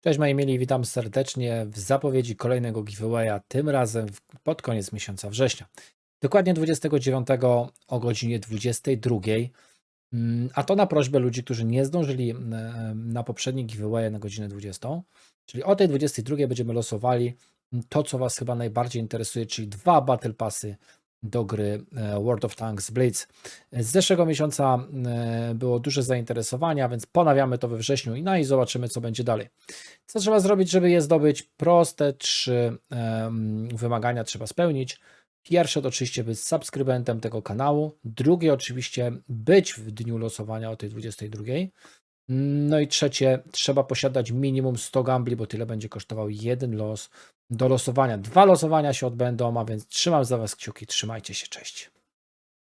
Cześć moi mili, witam serdecznie w zapowiedzi kolejnego giveawaya, tym razem pod koniec miesiąca września. Dokładnie 29 o godzinie 22, mm, a to na prośbę ludzi, którzy nie zdążyli mm, na poprzedni giveaway na godzinę 20, czyli o tej 22 będziemy losowali to, co Was chyba najbardziej interesuje, czyli dwa Battle Passy do gry e, World of Tanks Blitz. Z zeszłego miesiąca e, było duże zainteresowania, więc ponawiamy to we wrześniu i no i zobaczymy, co będzie dalej. Co trzeba zrobić, żeby je zdobyć? Proste trzy wymagania trzeba spełnić. Pierwsze to oczywiście być subskrybentem tego kanału. Drugie oczywiście być w dniu losowania o tej 22. No i trzecie, trzeba posiadać minimum 100 gambli, bo tyle będzie kosztował jeden los do losowania. Dwa losowania się odbędą, a więc trzymam za Was kciuki. Trzymajcie się, cześć.